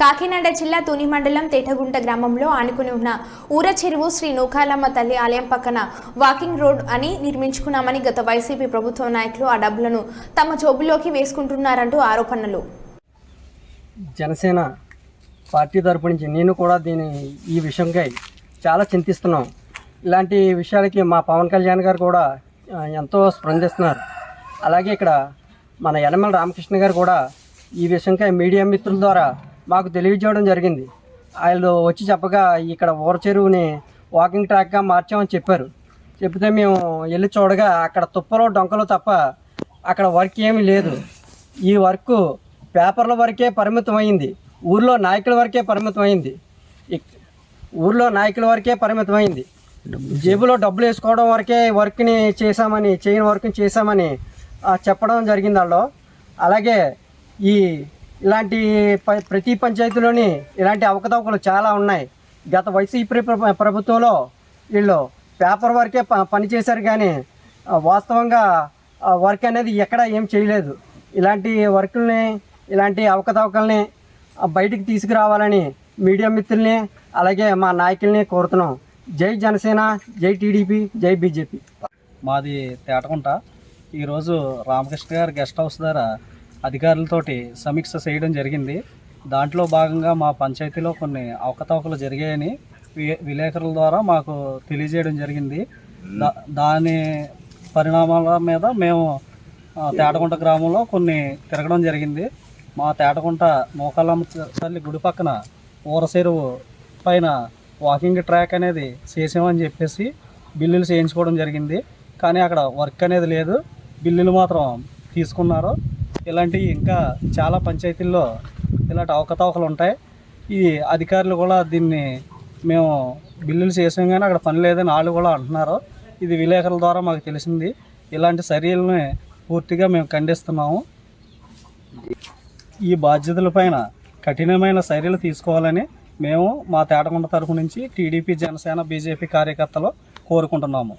కాకినాడ జిల్లా తుని మండలం తేటగుంట గ్రామంలో ఆనుకుని ఉన్న ఊర చెరువు శ్రీ నూకాలమ్మ తల్లి ఆలయం పక్కన వాకింగ్ రోడ్ అని నిర్మించుకున్నామని గత వైసీపీ ప్రభుత్వ నాయకులు ఆ డబ్బులను తమ జోబులోకి వేసుకుంటున్నారంటూ ఆరోపణలు. జనసేన పార్టీ తరపు నుంచి నేను కూడా దీని ఈ విషయంకై చాలా చింతిస్తున్నాం. ఇలాంటి విషయాలకి మా పవన్ కళ్యాణ్ గారు కూడా ఎంతో స్పందిస్తున్నారు. అలాగే ఇక్కడ మన యనమల రామకృష్ణ గారు కూడా ఈ విషయంకై మీడియా మిత్రుల ద్వారా మాకు తెలియజేయడం జరిగింది. వాళ్ళు వచ్చి చెప్పగా ఇక్కడ ఊర చెరువుని వాకింగ్ ట్రాక్గా మార్చామని చెప్పారు. చెప్తే మేము వెళ్ళి చూడగా అక్కడ తుప్పలు డొంకలు తప్ప అక్కడ వర్క్ ఏమీ లేదు. ఈ వర్క్ పేపర్ల వరకే పరిమితమైంది ఊర్లో నాయకుల వరకే పరిమితమైంది ఊర్లో నాయకుల వరకే పరిమితమైంది జేబులో డబ్బులు వేసుకోవడం వరకే వర్క్ని చేశామని చేయని వర్క్ని చేశామని చెప్పడం జరిగింది వాళ్ళు అలాగే ఈ ఇలాంటి ప- ప్రతి పంచాయతీలోని ఇలాంటి అవకతవకలు చాలా ఉన్నాయి. గత వైసీపీ ప్రభుత్వంలో వీళ్ళు పేపర్ వర్కే ప పని చేశారు కానీ వాస్తవంగా వర్క్ అనేది ఎక్కడ ఏం చేయలేదు. ఇలాంటి వర్కుల్ని ఇలాంటి అవకతవకల్ని బయటికి తీసుకురావాలని మీడియా మిత్రుల్ని అలాగే మా నాయకుల్ని కోరుతున్నాం. జై జనసేన జై టీడీపీ జై బీజేపీ. మాది తేటకుంట. ఈరోజు రామకృష్ణ గారి గెస్ట్ హౌస్ ద్వారా అధికారులతోటి సమీక్ష చేయడం జరిగింది. దాంట్లో భాగంగా మా పంచాయతీలో కొన్ని అవకతవకలు జరిగాయని విలేకరుల ద్వారా మాకు తెలియజేయడం జరిగింది. దా దాని పరిణామాల మీద మేము తేటగుంట తేటకుంట గ్రామంలో కొన్ని తిరగడం జరిగింది. మా తేటకుంట మోకాలమ్మ తల్లి గుడి పక్కన ఊరసెరువు పైన వాకింగ్ ట్రాక్ అనేది చేసామని చెప్పేసి బిల్లులు చేయించుకోవడం జరిగింది. కానీ అక్కడ వర్క్ అనేది లేదు. బిల్లులు మాత్రం తీసుకున్నారు. ఇలాంటివి ఇంకా చాలా పంచాయతీల్లో ఇలాంటి అవకతవకలు ఉంటాయి. ఈ అధికారులు కూడా దీన్ని మేము బిల్లులు చేసాం కానీ అక్కడ పని లేదని వాళ్ళు కూడా అంటున్నారు. ఇది విలేకరుల ద్వారా మాకు తెలిసింది. ఇలాంటి చర్యలని పూర్తిగా మేము ఖండిస్తున్నాము. ఈ బాధ్యతలపైన కఠినమైన చర్యలు తీసుకోవాలని మేము మా తేటకొండ తరపు నుంచి టీడీపీ జనసేన బీజేపీ కార్యకర్తలు కోరుకుంటున్నాము.